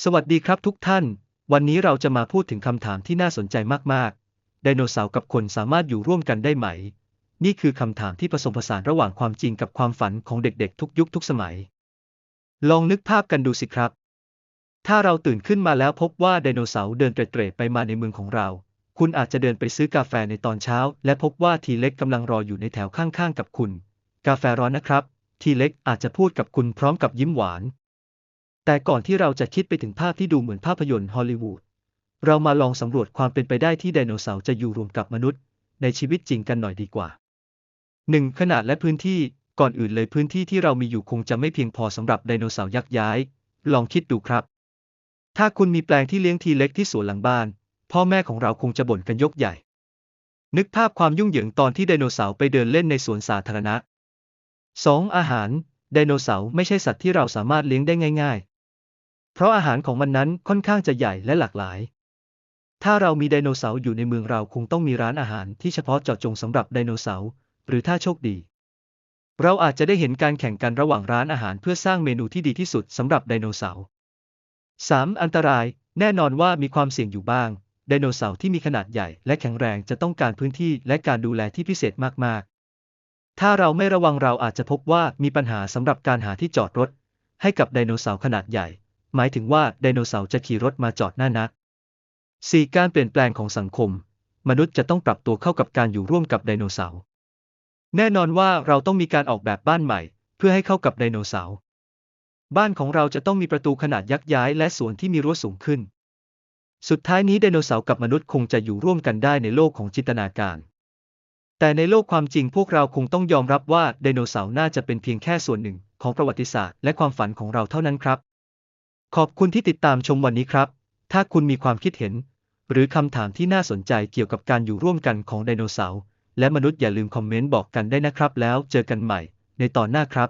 สวัสดีครับทุกท่าน วันนี้เราจะมาพูดถึงคำถามที่น่าสนใจมากๆ ไดโนเสาร์กับคนสามารถอยู่ร่วมกันได้ไหม นี่คือคำถามที่ผสมผสานระหว่างความจริงกับความฝันของเด็กๆ ทุกยุคทุกสมัย ลองนึกภาพกันดูสิครับ ถ้าเราตื่นขึ้นมาแล้วพบว่าไดโนเสาร์เดินเตร่ๆไปมาในเมืองของเรา คุณอาจจะเดินไปซื้อกาแฟในตอนเช้า และพบว่าทีเล็กกำลังรออยู่ในแถวข้างๆ กับคุณ กาแฟร้อนนะครับ ทีเล็กอาจจะพูดกับคุณพร้อมกับยิ้มหวาน แต่ก่อนที่เราจะคิดไปถึงภาพที่ดูเหมือนภาพยนตร์ฮอลลีวูด เรามาลองสำรวจความเป็นไปได้ที่ไดโนเสาร์จะอยู่รวมกับมนุษย์ ในชีวิตจริงกันหน่อยดีกว่า 1. ขนาดและพื้นที่ ก่อนอื่นเลยพื้นที่ที่เรามีอยู่คงจะไม่เพียงพอสำหรับไดโนเสาร์ยักย้าย ลองคิดดูครับ ถ้าคุณมีแปลงที่เลี้ยงทีเล็กที่สวนหลังบ้าน พ่อแม่ของเราคงจะบ่นกันยกใหญ่ นึกภาพความยุ่งเหยิงตอนที่ไดโนเสาร์ไปเดินเล่นในสวนสาธารณะ 2. อาหาร ไดโนเสาร์ไม่ใช่สัตว์ที่เราสามารถเลี้ยงได้ง่ายๆ เพราะอาหารของมันนั้นค่อนข้างจะใหญ่และหลากหลาย ถ้าเรามีไดโนเสาร์อยู่ในเมืองเราคงต้องมีร้านอาหารที่เฉพาะเจาะจงสำหรับไดโนเสาร์ หรือถ้าโชคดี เราอาจจะได้เห็นการแข่งกันระหว่างร้านอาหารเพื่อสร้างเมนูที่ดีที่สุดสำหรับไดโนเสาร์ 3. อันตราย แน่นอนว่ามีความเสี่ยงอยู่บ้าง ไดโนเสาร์ที่มีขนาดใหญ่และแข็งแรงจะต้องการพื้นที่และการดูแลที่พิเศษมาก ๆ ถ้าเราไม่ระวังเราอาจจะพบว่ามีปัญหาสำหรับการหาที่จอดรถ ให้กับไดโนเสาร์ขนาดใหญ่ หมายถึงว่าไดโนเสาร์จะขี่รถมาจอดหน้านัก 4. การเปลี่ยนแปลงของสังคม มนุษย์จะต้องปรับตัวเข้ากับการอยู่ร่วมกับไดโนเสาร์ แน่นอนว่าเราต้องมีการออกแบบบ้านใหม่ เพื่อให้เข้ากับไดโนเสาร์ บ้านของเราจะต้องมีประตูขนาดยักษ์ย้ายและสวนที่มีรั้วสูงขึ้น สุดท้ายนี้ไดโนเสาร์กับมนุษย์คงจะอยู่ร่วมกันได้ในโลกของจินตนาการ แต่ในโลกความจริงพวกเราคงต้องยอมรับว่าไดโนเสาร์น่าจะเป็นเพียงแค่ส่วนหนึ่งของประวัติศาสตร์และความฝันของเราเท่านั้นครับ ขอบคุณที่ติดตามชมวันนี้ครับ ถ้าคุณมีความคิดเห็น หรือคำถามที่น่าสนใจเกี่ยวกับการอยู่ร่วมกันของไดโนเสาร์และมนุษย์อย่าลืมคอมเมนต์บอกกันได้นะครับ แล้วเจอกันใหม่ในตอนหน้าครับ